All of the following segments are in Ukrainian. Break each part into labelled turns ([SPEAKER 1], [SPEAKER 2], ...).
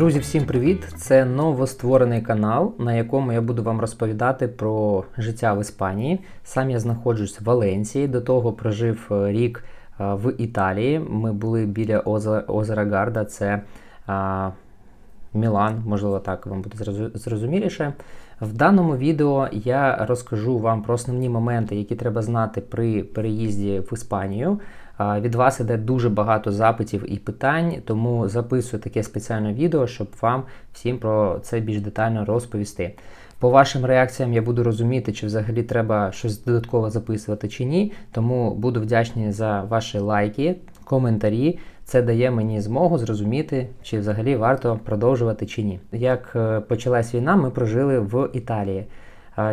[SPEAKER 1] Друзі, всім привіт! Це новостворений канал, на якому я буду вам розповідати про життя в Іспанії. Сам я знаходжусь в Валенції. До того прожив е, рік е, в Італії. Ми були біля озера, Гарда, це а, Мілан, можливо, так вам буде зрозуміліше. В даному відео я розкажу вам про основні моменти, які треба знати при переїзді в Іспанію. Від вас іде дуже багато запитів і питань, тому записую таке спеціальне відео, щоб вам всім про це більш детально розповісти. По вашим реакціям я буду розуміти, чи взагалі треба щось додатково записувати чи ні. Тому буду вдячний за ваші лайки, коментарі. Це дає мені змогу зрозуміти, чи взагалі варто продовжувати чи ні. Як е, почалась війна, ми прожили в Італії.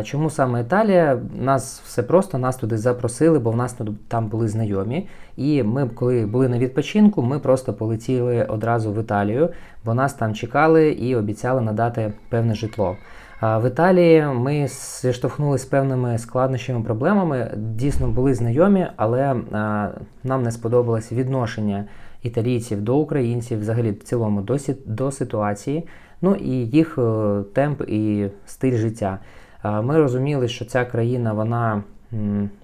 [SPEAKER 1] Чому саме Італія? Нас все просто нас туди запросили, бо в нас там були знайомі. І ми, коли були на відпочинку, ми просто полетіли одразу в Італію, бо нас там чекали і обіцяли надати певне житло. В Італії ми зіштовхнулися з певними складнощами, проблемами. Дійсно були знайомі, але нам не сподобалось відношення італійців до українців, взагалі в цілому до ситуації, ну і їх е, темп і стиль життя. А, Ми розуміли, що ця країна вона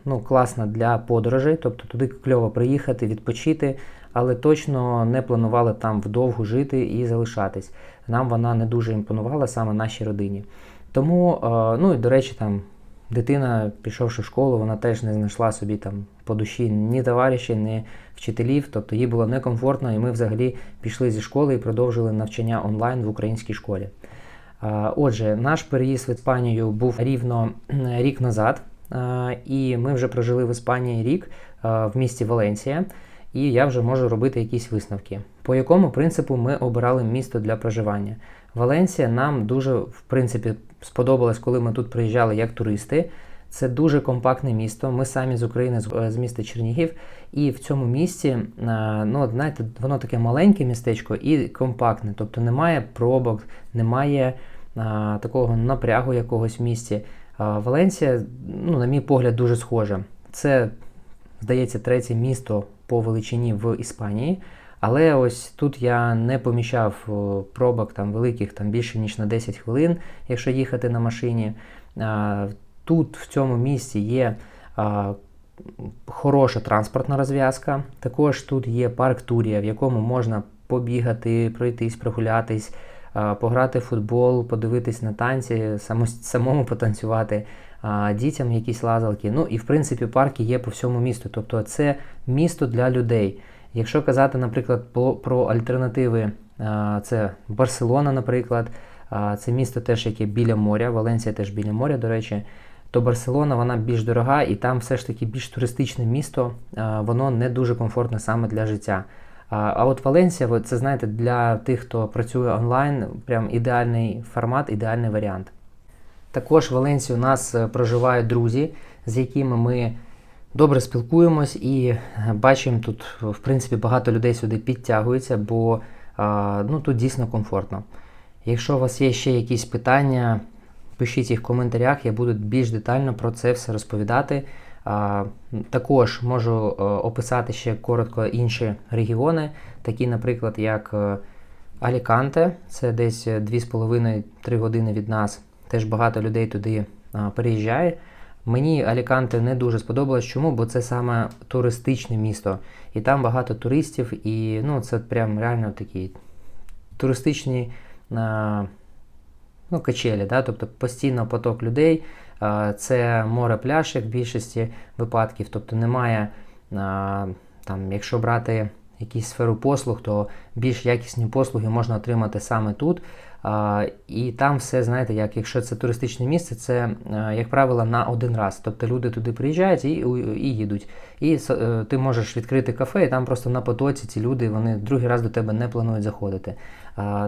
[SPEAKER 1] ну, класна для подорожей, тобто туди кльово приїхати, відпочити, але точно не планували там вдовго жити і залишатись. Нам вона не дуже імпонувала саме нашій родині. Тому, е, ну і до речі, там дитина, пішовши в школу, вона теж не знайшла собі там по душі ні товаришів, ні вчителів, тобто їй було некомфортно, і ми взагалі пішли зі школи і продовжили навчання онлайн в українській школі. Отже, наш переїзд в Іспанію був рівно рік назад, і ми вже прожили в Іспанії рік в місті Валенсія, і я вже можу робити якісь висновки. По якому принципу ми обирали місто для проживання? Валенсія нам дуже в принципі сподобалось, коли ми тут приїжджали як туристи. Це дуже компактне місто. Ми самі з України, з- міста Чернігів, і в цьому місті, ну, знаєте, воно таке маленьке містечко і компактне, тобто немає пробок, немає такого напрягу якогось в місті. Валенсія, ну, на мій погляд, дуже схожа. Це, здається, третє місто по величині в Іспанії. Але ось тут я не поміщав пробок там великих там більше ніж на 10 хвилин, якщо їхати на машині. Тут в цьому місті є хороша транспортна розв'язка. Також тут є парк Турія, в якому можна побігати, пройтись, прогулятись, пограти в футбол, подивитись на танці, самому потанцювати, дітям якісь лазалки. Ну і в принципі парки є по всьому місту. Тобто це місто для людей. Якщо казати, наприклад, про, альтернативи, це Барселона, наприклад, це місто теж яке біля моря, Валенсія теж біля моря, до речі, то Барселона вона більш дорога і там все ж таки більш туристичне місто, воно не дуже комфортне саме для життя. А, от Валенсія, от це знаєте, для тих, хто працює онлайн, прям ідеальний формат, ідеальний варіант. Також в Валенсії у нас е, проживають друзі, з якими ми добре спілкуємось і бачимо тут, в принципі, багато людей сюди підтягується, бо ну, тут дійсно комфортно. Якщо у вас є ще якісь питання, пишіть їх в коментарях, я буду більш детально про це все розповідати. Також можу е, описати ще коротко інші регіони, такі, наприклад, як е, Аліканте, це десь 2,5-3 години від нас. Теж багато людей туди переїжджає. Мені Аліканте не дуже сподобалось. Чому? Бо це саме туристичне місто. І там багато туристів, і ну, це прям реально такі туристичні ну, качелі, да? тобто постійно поток людей. Це море пляж, як в більшості випадків. Тобто немає, там, якщо брати якусь сферу послуг, то більш якісні послуги можна отримати саме тут. І там все, знаєте, як якщо це туристичне місце, це, е, як правило, на один раз. Тобто люди туди приїжджають і, і їдуть. І е, ти можеш відкрити кафе, і там просто на потоці ці люди вони другий раз до тебе не планують заходити.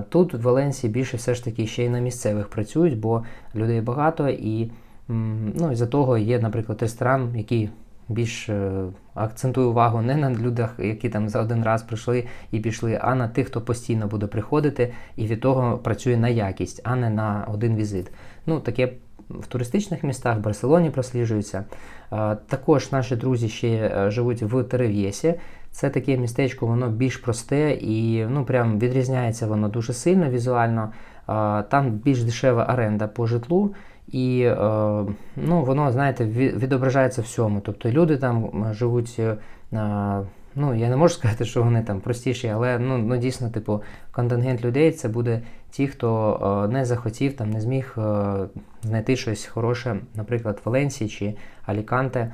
[SPEAKER 1] Тут в Валенсії більше все ж таки ще й на місцевих працюють, бо людей багато і ну, із-за того є, наприклад, ресторан, який більш е, акцентує увагу не на людях, які там за один раз прийшли і пішли, а на тих, хто постійно буде приходити і від того працює на якість, а не на один візит. Ну, таке в туристичних містах, в Барселоні просліджується. Е, Також наші друзі ще е, живуть в Терев'єсі. Це таке містечко, воно більш просте і ну, прям відрізняється воно дуже сильно візуально. Там більш дешева оренда по житлу, і е, ну, воно, знаєте, відображається всьому. Тобто люди там живуть. Е, ну, я не можу сказати, що вони там простіші, але ну, ну дійсно, типу, контингент людей це буде ті, хто е, не захотів, там не зміг знайти щось хороше, наприклад, Валенсії чи Аліканте.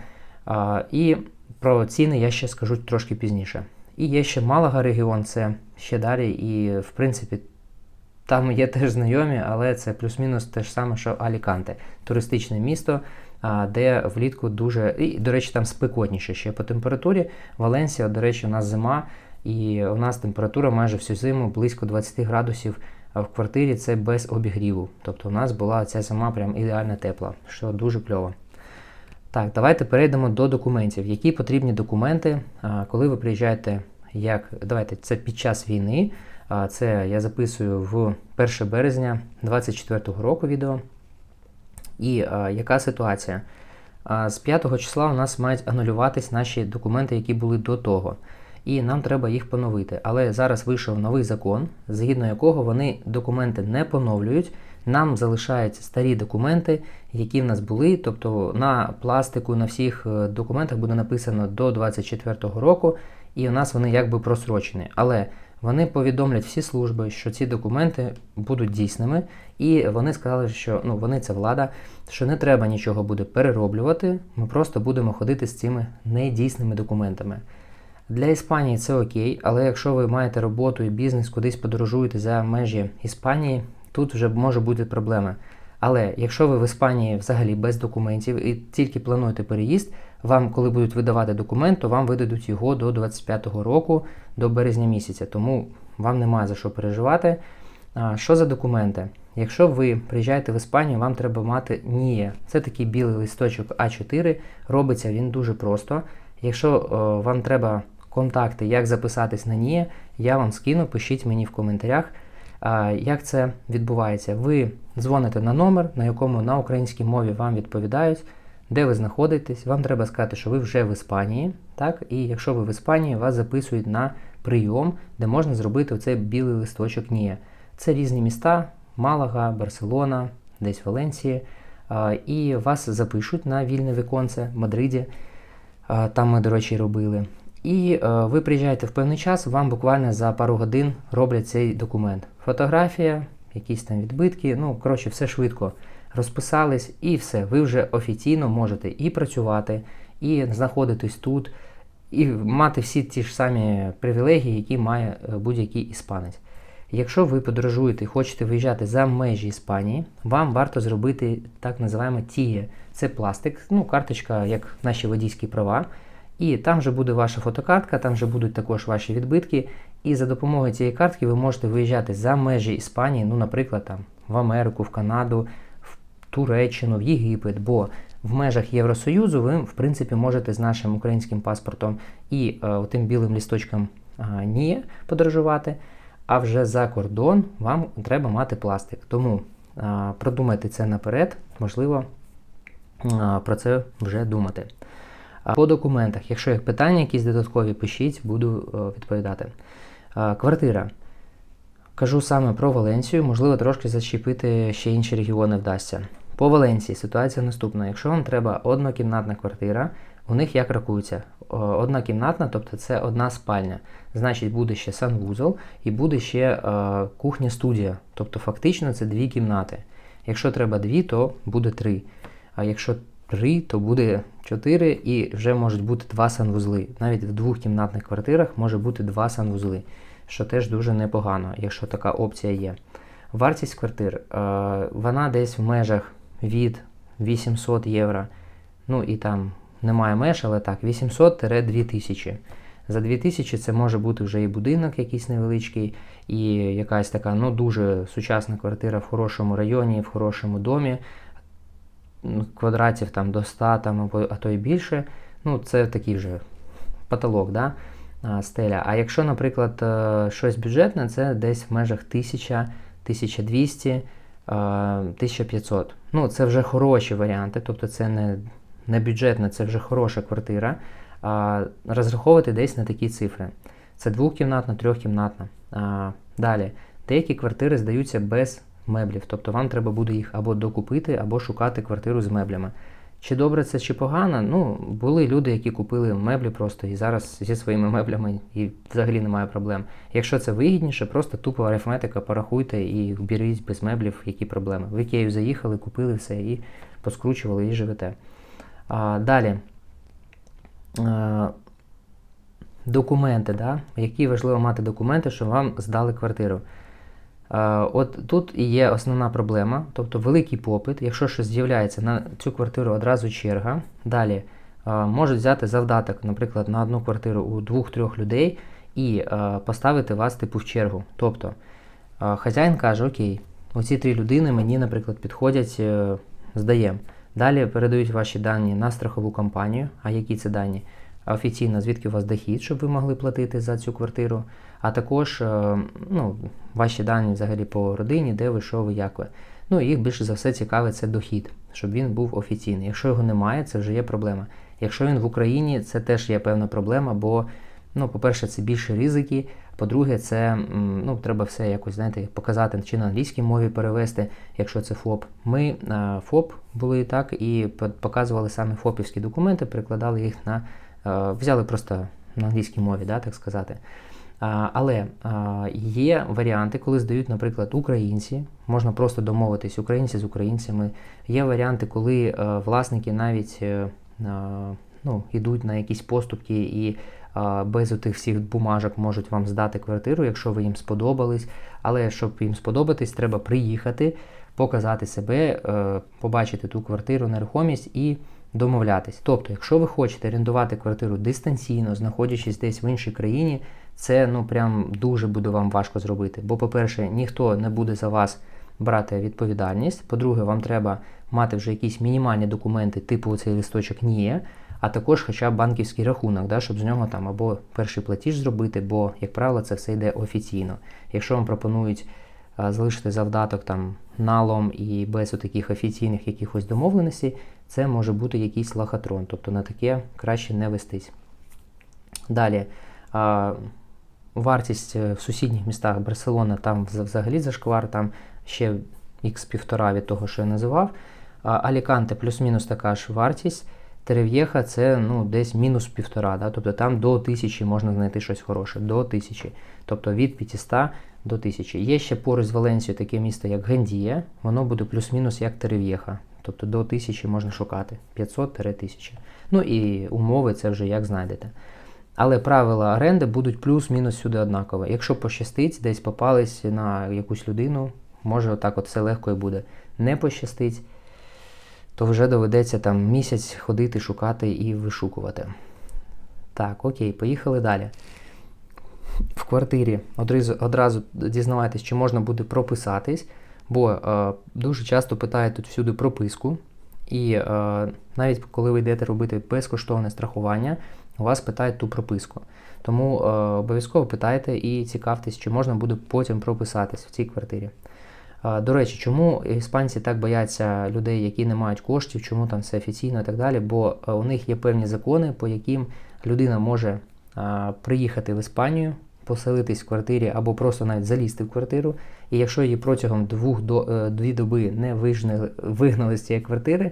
[SPEAKER 1] І про ціни я ще скажу трошки пізніше. І є ще Малага регіон, це ще далі, і в принципі там є теж знайомі, але це плюс-мінус те ж саме, що Аліканте, туристичне місто, де влітку дуже. І, до речі, там спекотніше ще по температурі. Валенсія, до речі, у нас зима, і у нас температура майже всю зиму близько 20 градусів. В квартирі це без обігріву. Тобто у нас була ця зима прям ідеально тепла, що дуже кльово. Так, давайте перейдемо до документів. Які потрібні документи, коли ви приїжджаєте, як давайте це під час війни. Це я записую в 1 березня 2024 року відео. І а, яка ситуація? А, з 5 числа у нас мають анулюватись наші документи, які були до того. І нам треба їх поновити. Але зараз вийшов новий закон, згідно якого вони документи не поновлюють. Нам залишаються старі документи, які в нас були. Тобто на пластику, на всіх е, документах буде написано до 2024 року, і у нас вони якби просрочені. Але вони повідомлять всі служби, що ці документи будуть дійсними, і вони сказали, що ну вони це влада, що не треба нічого буде перероблювати. Ми просто будемо ходити з цими недійсними документами. Для Іспанії це окей, але якщо ви маєте роботу і бізнес, кудись подорожуєте за межі Іспанії, тут вже може бути проблеми. Але якщо ви в Іспанії взагалі без документів і тільки плануєте переїзд, вам, коли будуть видавати документ, то вам видадуть його до 25-го року, до березня місяця. Тому вам немає за що переживати. А, Що за документи? Якщо ви приїжджаєте в Іспанію, вам треба мати НІЕ. Це такий білий листочок А4. Робиться він дуже просто. Якщо о, вам треба контакти, як записатись на НІЕ, я вам скину, пишіть мені в коментарях. Як це відбувається? Ви дзвоните на номер, на якому на українській мові вам відповідають, де ви знаходитесь. Вам треба сказати, що ви вже в Іспанії. так? І якщо ви в Іспанії, вас записують на прийом, де можна зробити оцей білий листочок НІЕ. Це різні міста: Малага, Барселона, десь Валенції. І вас запишуть на вільне віконце в Мадриді. Там ми, до речі, робили. І е, ви приїжджаєте в певний час, вам буквально за пару годин роблять цей документ. Фотографія, якісь там відбитки, ну, коротше, все швидко розписались, і все. Ви вже офіційно можете і працювати, і знаходитись тут, і мати всі ті ж самі привілегії, які має е, будь-який іспанець. Якщо ви подорожуєте і хочете виїжджати за межі Іспанії, вам варто зробити так називаємо тіє. Це пластик, ну, карточка, як наші водійські права. І там вже буде ваша фотокартка, там вже будуть також ваші відбитки. І за допомогою цієї картки ви можете виїжджати за межі Іспанії, ну, наприклад, там в Америку, в Канаду, Туреччину, в Єгипет. Бо в межах Євросоюзу ви, в принципі, можете з нашим українським паспортом і е, тим білим лісточком е, ні подорожувати. А вже за кордон вам треба мати пластик. Тому е, продумайте це наперед, можливо, е, про це вже думати. По документах, якщо є питання, якісь додаткові, пишіть, буду е, відповідати. Квартира. Кажу саме про Валенсію, можливо, трошки зачепити ще інші регіони вдасться. По Валенції ситуація наступна. Якщо вам треба однокімнатна квартира, у них як рахується? Одна кімнатна, тобто це одна спальня. Значить, буде ще санвузол і буде ще е, кухня-студія. Тобто, фактично це дві кімнати. Якщо треба дві, то буде три. А якщо 3, то буде 4 і вже можуть бути два санвузли. Навіть в двохкімнатних квартирах може бути два санвузли, що теж дуже непогано, якщо така опція є. Вартість квартир, е, вона десь в межах від 800 євро. Ну і там немає меж, але так, 800-2000. За 2000 це може бути вже і будинок якийсь невеличкий, і якась така ну дуже сучасна квартира в хорошому районі, в хорошому домі квадратів там до 100, там, а то й більше, ну це такий вже потолок, да, стеля. А якщо, наприклад, е, щось бюджетне, це десь в межах 1000, 1200, 1500. Ну, Це вже хороші варіанти, тобто це не не бюджетна, це вже хороша квартира. а, розраховувати десь на такі цифри. Це двокімнатна, трьохкімнатна. А, Далі, деякі квартири здаються без меблів, тобто вам треба буде їх або докупити, або шукати квартиру з меблями. Чи добре це, чи погано? Ну, були люди, які купили меблі просто і зараз зі своїми меблями і взагалі немає проблем. Якщо це вигідніше, просто тупо арифметика, порахуйте і беріть без меблів, які проблеми. В Ікею заїхали, купили все і поскручували і живете. А, Далі. А, документи, да? які важливо мати документи, щоб вам здали квартиру. Е, От тут і є основна проблема, тобто великий попит. Якщо щось з'являється на цю квартиру одразу черга. Далі е, можуть взяти завдаток, наприклад, на одну квартиру у двох-трьох людей і е, поставити вас типу в чергу. Тобто хазяїн каже: Окей, оці три людини мені, наприклад, підходять, здаємо. Далі передають ваші дані на страхову компанію. А які це дані? Офіційно, звідки у вас дохід, щоб ви могли платити за цю квартиру, а також е, ну, ваші дані взагалі по родині, де ви, що ви, як ви. Ну, їх більше за все цікавить це дохід, щоб він був офіційний. Якщо його немає, це вже є проблема. Якщо він в Україні, це теж є певна проблема, бо, ну, по-перше, це більше ризики. По-друге, це ну, треба все якось знаєте, показати чи на англійській мові перевести, якщо це ФОП. Ми е, ФОП були так і показували саме ФОПівські документи, перекладали їх на е, взяли просто на англійській мові, да, так сказати. Але є варіанти, коли здають, наприклад, українці, можна просто домовитись українці з українцями. Є варіанти, коли е, власники навіть е, ну, йдуть на якісь поступки і без отих всіх бумажок можуть вам здати квартиру, якщо ви їм сподобались. Але щоб їм сподобатись, треба приїхати, показати себе, е, побачити ту квартиру, нерухомість і домовлятись. Тобто, якщо ви хочете орендувати квартиру дистанційно, знаходячись десь в іншій країні, це ну прям дуже буде вам важко зробити. Бо, по-перше, ніхто не буде за вас брати відповідальність. По-друге, вам треба мати вже якісь мінімальні документи, типу цей листочок НІЕ, а також хоча б банківський рахунок, да, щоб з нього там або перший платіж зробити, бо, як правило, це все йде офіційно. Якщо вам пропонують а, залишити завдаток там налом і без таких офіційних якихось домовленостей, це може бути якийсь лохотрон, тобто на таке краще не вестись. Далі. А, Вартість е, в сусідніх містах Барселона там взагалі зашквар, там ще х півтора від того, що я називав. Аліканте плюс-мінус така ж вартість. Терев'єха це ну, десь мінус півтора, да? тобто там до тисячі можна знайти щось хороше, до тисячі. Тобто від 500 до 1000. Є ще поруч з Валенсією таке місто, як Гандія, воно буде плюс-мінус як Терев'єха. Тобто до 1000 можна шукати. 500-1000. Ну і умови це вже як знайдете. Але правила оренди будуть плюс-мінус сюди однакові. Якщо пощастить, десь попались на якусь людину, може отак от все легко і буде. Не пощастить, то вже доведеться там місяць ходити, шукати і вишукувати. Так, окей, поїхали далі. В квартирі одразу, одразу дізнавайтесь, чи можна буде прописатись, бо е, дуже часто питають тут всюди прописку. І е, навіть коли ви йдете робити безкоштовне страхування, у вас питають ту прописку. Тому е, обов'язково питайте і цікавтесь, чи можна буде потім прописатись в цій квартирі. Е, до речі, чому іспанці так бояться людей, які не мають коштів, чому там все офіційно і так далі? Бо е, у них є певні закони, по яким людина може е, приїхати в Іспанію, поселитись в квартирі або просто навіть залізти в квартиру. І якщо її протягом двох до е, дві доби не вижнили, вигнали з цієї квартири,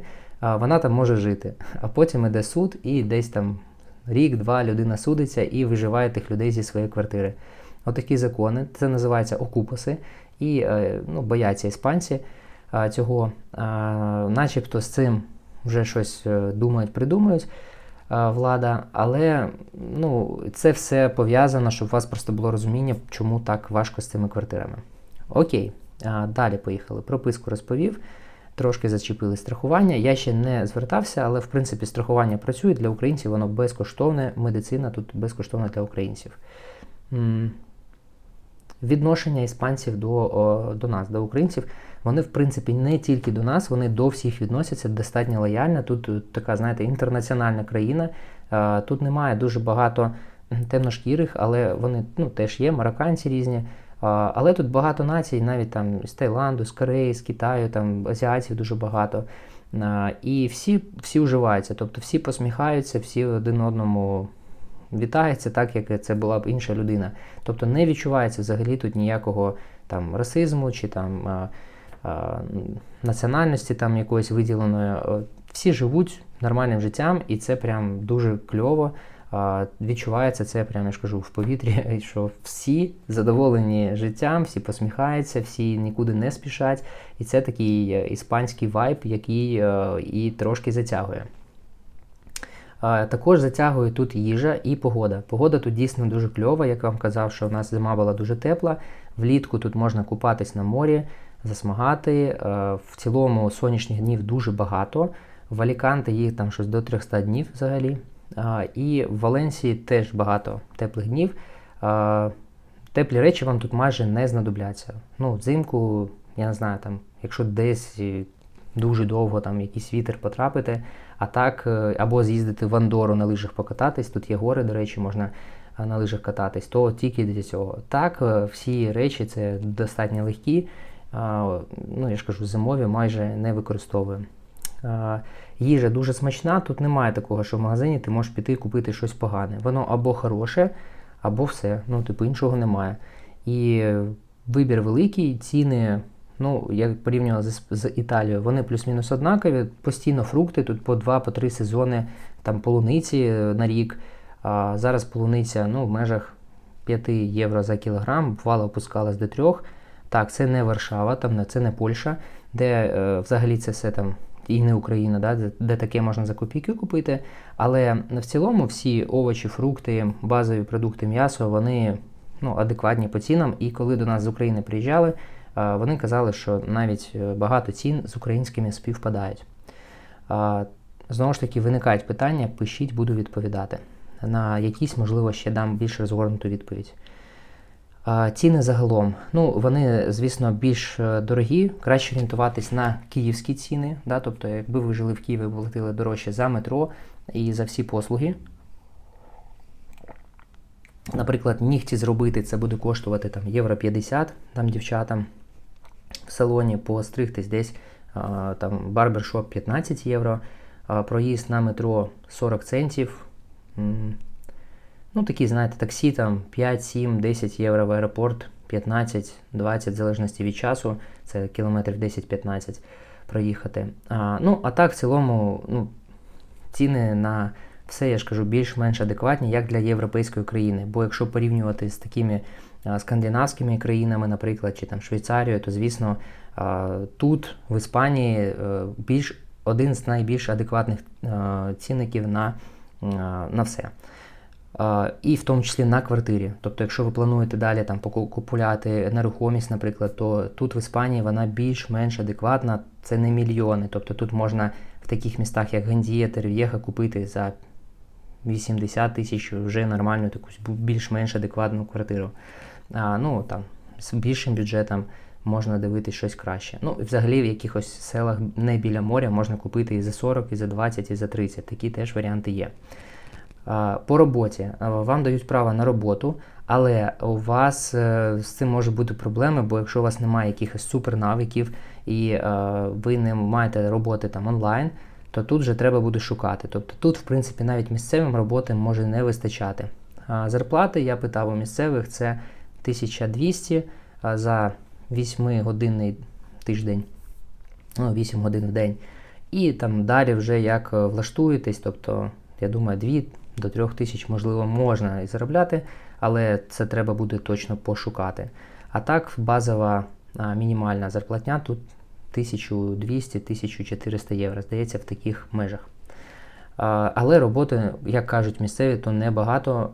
[SPEAKER 1] е, вона там може жити. А потім іде суд, і десь там рік-два людина судиться і виживає тих людей зі своєї квартири. Отакі закони. Це називається окупаси. І е, ну, бояться іспанці цього, начебто з цим вже щось е, думають, придумають влада, але ну, це все пов'язано, щоб у вас просто було розуміння, чому так важко з цими квартирами. Окей, далі поїхали. Прописку розповів. Трошки зачепили страхування. Я ще не звертався, але в принципі страхування працює для українців, воно безкоштовне. Медицина тут безкоштовна для українців. Відношення іспанців до, до нас, до українців, вони, в принципі, не тільки до нас, вони до всіх відносяться достатньо лояльно. Тут е, така, знаєте, інтернаціональна країна. Е, Тут немає дуже багато темношкірих, але вони ну, теж є, марокканці різні. Але тут багато націй, навіть там з Таїланду, з Кореї, з Китаю, там азіатів дуже багато. І всі всі вживаються, тобто всі посміхаються, всі один одному вітаються, так як це була б інша людина. Тобто не відчувається взагалі тут ніякого там расизму чи там а, а, національності там якоїсь виділеної. Всі живуть нормальним життям, і це прям дуже кльово. Відчувається це, прямо я ж кажу, в повітрі, що всі задоволені життям, всі посміхаються, всі нікуди не спішать. І це такий е, іспанський вайб, який е, і трошки затягує. Також затягує тут їжа і погода. Погода тут дійсно дуже кльова, як вам казав, що у нас зима була дуже тепла. Влітку тут можна купатись на морі, засмагати. Е, в цілому сонячних днів дуже багато. В Аліканте їх там щось до 300 днів взагалі. І в Валенсії теж багато теплих днів. Теплі речі вам тут майже не знадобляться. Ну, Взимку, я не знаю, там, якщо десь дуже довго там якийсь вітер потрапити, а так, е, або з'їздити в Андору на лижах покататись, тут є гори, до речі, можна е, на лижах кататись, то тільки для цього. Так, е, всі речі це достатньо легкі, ну я ж кажу, зимові майже не використовую. Їжа дуже смачна, тут немає такого, що в магазині ти можеш піти купити щось погане. Воно або хороше, або все. Ну, типу, іншого немає. І вибір великий, ціни, ну, як порівняно з, з Італією, вони плюс-мінус однакові. Постійно фрукти, тут по 2-3 по сезони там полуниці на рік. А Зараз полуниця ну, в межах 5 євро за кілограм, бувало опускалась до 3. Так, це не Варшава, там це не Польща, де е, взагалі це все там і не Україна, да, де, таке можна за копійки купити. Але в цілому всі овочі, фрукти, базові продукти м'ясо, вони ну, адекватні по цінам. І коли до нас з України приїжджали, вони казали, що навіть е, багато цін з українськими співпадають. Знову ж таки, виникають питання, пишіть, буду відповідати. На якісь, можливо, ще дам більш розгорнуту відповідь. Ціни загалом, ну вони, звісно, більш е, дорогі. Краще орієнтуватись на київські ціни. Да? Тобто, якби ви жили в Києві, ви платили дорожче за метро і за всі послуги. Наприклад, нігті зробити це буде коштувати там євро 50 там дівчатам в салоні постригтись десь там барбершоп 15 євро, проїзд на метро 40 центів. Ну, такі, знаєте, таксі там 5, 7, 10 євро в аеропорт, 15, 20, в залежності від часу, це кілометрів 10-15 проїхати. А, Ну, а так, в цілому, ну, ціни на все, я ж кажу, більш-менш адекватні, як для європейської країни. Бо якщо порівнювати з такими скандинавськими країнами, наприклад, чи там Швейцарією, то звісно тут, в Іспанії, е, більш один з найбільш адекватних цінників на, на все і в тому числі на квартирі. Тобто, якщо ви плануєте далі там купувати нерухомість, наприклад, то тут в Іспанії вона більш-менш адекватна, це не мільйони. Тобто тут можна в таких містах, як Гандія, Терв'єха, купити за 80 тисяч вже нормальну таку більш-менш адекватну квартиру. А, Ну там з більшим бюджетом можна дивитися щось краще. Ну, взагалі в якихось селах не біля моря можна купити і за 40, і за 20, і за 30. Такі теж варіанти є. По роботі вам дають право на роботу, але у вас е, з цим може бути проблеми, бо якщо у вас немає якихось супернавиків і ви не маєте роботи там онлайн, то тут вже треба буде шукати. Тобто тут, в принципі, навіть місцевим роботи може не вистачати. Зарплати я питав у місцевих це 1200 за 8-годинний тиждень, ну, 8 годин в день. І там далі вже як е, влаштуєтесь, тобто, я думаю, 2 до 3 тисяч, можливо, можна і заробляти, але це треба буде точно пошукати. А так, базова мінімальна зарплатня тут 1200-1400 євро, здається, в таких межах. Але роботи, як кажуть місцеві, то небагато.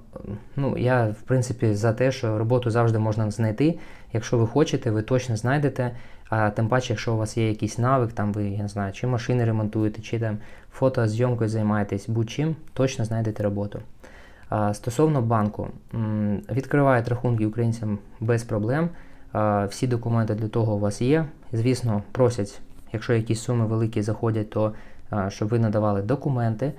[SPEAKER 1] Ну, Я, в принципі, за те, що роботу завжди можна знайти. Якщо ви хочете, ви точно знайдете. А тим паче, якщо у вас є якийсь навик, там ви я не знаю, чи машини ремонтуєте, чи там фотозйомкою займаєтесь, будь-чим, точно знайдете роботу. Стосовно банку, відкривають рахунки українцям без проблем. Всі документи для того у вас є. Звісно, просять, якщо якісь суми великі заходять, то щоб ви надавали документи,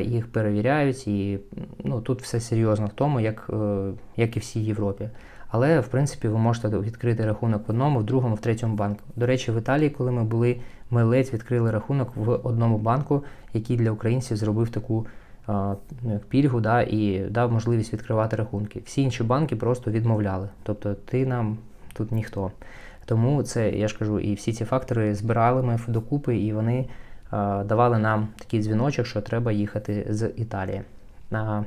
[SPEAKER 1] їх перевіряють, і ну, тут все серйозно в тому, як, е, як і всій Європі. Але, в принципі, ви можете відкрити рахунок в одному, в другому, в третьому банку. До речі, в Італії, коли ми були, ми ледь відкрили рахунок в одному банку, який для українців зробив таку а, ну, пільгу да, і дав можливість відкривати рахунки. Всі інші банки просто відмовляли. Тобто ти нам тут ніхто. Тому це, я ж кажу, і всі ці фактори збирали ми докупи, і вони а, давали нам такий дзвіночок, що треба їхати з Італії. А,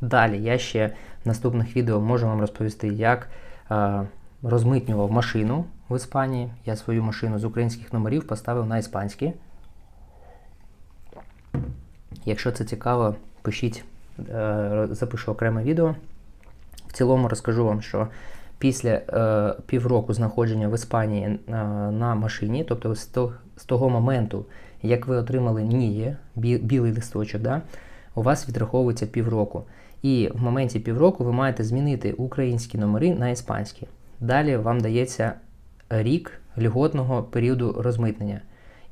[SPEAKER 1] Далі я ще в наступних відео можу вам розповісти, як а, розмитнював машину в Іспанії. Я свою машину з українських номерів поставив на іспанські. Якщо це цікаво, пишіть, е, запишу окреме відео. В цілому розкажу вам, що після е, півроку знаходження в Іспанії е, на машині, тобто з того, з того моменту, як ви отримали НІЄ, бі, білий листочок, да, у вас відраховується півроку. І в моменті півроку ви маєте змінити українські номери на іспанські. Далі вам дається рік льготного періоду розмитнення.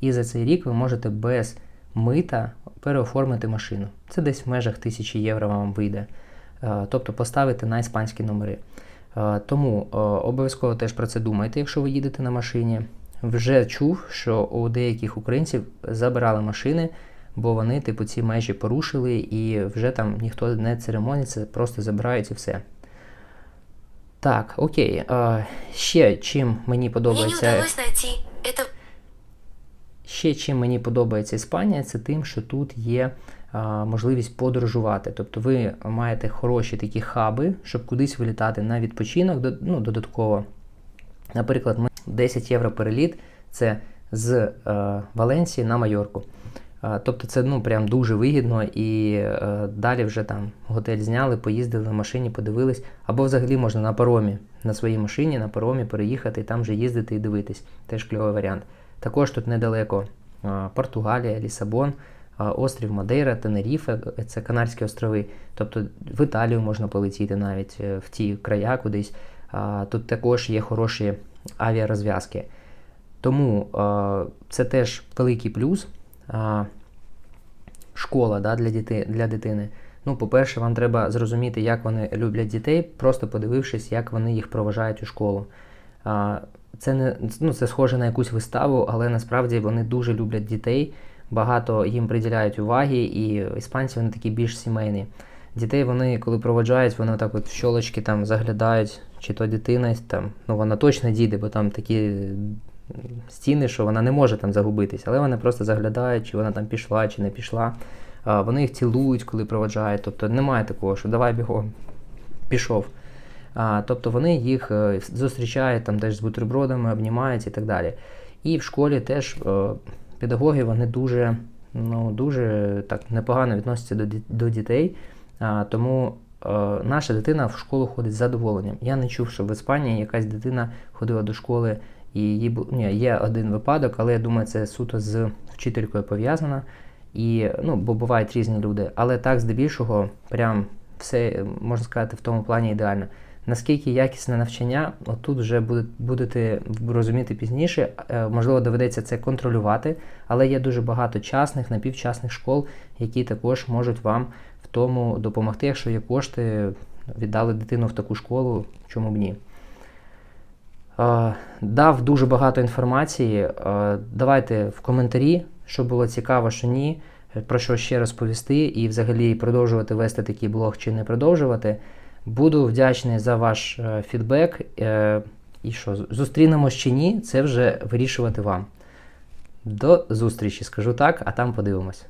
[SPEAKER 1] І за цей рік ви можете без мита переоформити машину. Це десь в межах 1000 євро вам вийде. Е, Тобто поставити на іспанські номери. Е, Тому е, обов'язково теж про це думайте, якщо ви їдете на машині. Вже чув, що у деяких українців забирали машини, бо вони, типу, ці межі порушили і вже там ніхто не церемоніться, просто забирають і все. Так, окей. Е, Ще чим мені подобається. Ще чим мені подобається Іспанія, це тим, що тут є а, можливість подорожувати. Тобто ви маєте хороші такі хаби, щоб кудись вилітати на відпочинок ну, додатково. Наприклад, ми 10 євро переліт це з е, Валенсії на Майорку. Тобто це ну, прям дуже вигідно і е, далі вже там готель зняли, поїздили на машині, подивились. Або взагалі можна на паромі, на своїй машині, на паромі переїхати і там вже їздити і дивитись. Теж кльовий варіант. Також тут недалеко а, Португалія, Лісабон, а, острів Мадейра, Тенеріфе, це Канарські острови. Тобто в Італію можна полетіти навіть е, в ті края кудись. А, Тут також є хороші авіарозв'язки. Тому а, це теж великий плюс. А, Школа да, для, діти, для дитини. Ну, по-перше, вам треба зрозуміти, як вони люблять дітей, просто подивившись, як вони їх проважають у школу. А, Це не ну, це схоже на якусь виставу, але насправді вони дуже люблять дітей, багато їм приділяють уваги, і іспанці вони такі більш сімейні. Дітей вони, коли проводжають, вони так от в щолочки там заглядають, чи то дитина там, ну вона точно діде, бо там такі стіни, що вона не може там загубитись, але вони просто заглядають, чи вона там пішла, чи не пішла. Вони їх цілують, коли проводжають. Тобто немає такого, що давай бігом, пішов. А, тобто вони їх е, зустрічають там теж з бутербродами, обнімають і так далі. І в школі теж е, педагоги вони дуже, ну, дуже так непогано відносяться до, до дітей. А, тому е, наша дитина в школу ходить з задоволенням. Я не чув, що в Іспанії якась дитина ходила до школи і бу- ні, є один випадок, але я думаю, це суто з вчителькою пов'язано. І, ну, бо бувають різні люди. Але так, здебільшого, прям все, можна сказати, в тому плані ідеально. Наскільки якісне навчання, отут вже будете розуміти пізніше. Е, Можливо, доведеться це контролювати, але є дуже багато частних, напівчасних школ, які також можуть вам в тому допомогти, якщо є кошти, віддали дитину в таку школу, чому б ні. Е, Дав дуже багато інформації. Е, Давайте в коментарі, що було цікаво, що ні, про що ще розповісти, і взагалі продовжувати вести такий блог чи не продовжувати. Буду вдячний за ваш е, фідбек. І що, зустрінемось чи ні, це вже вирішувати вам. До зустрічі, скажу так, а там подивимось.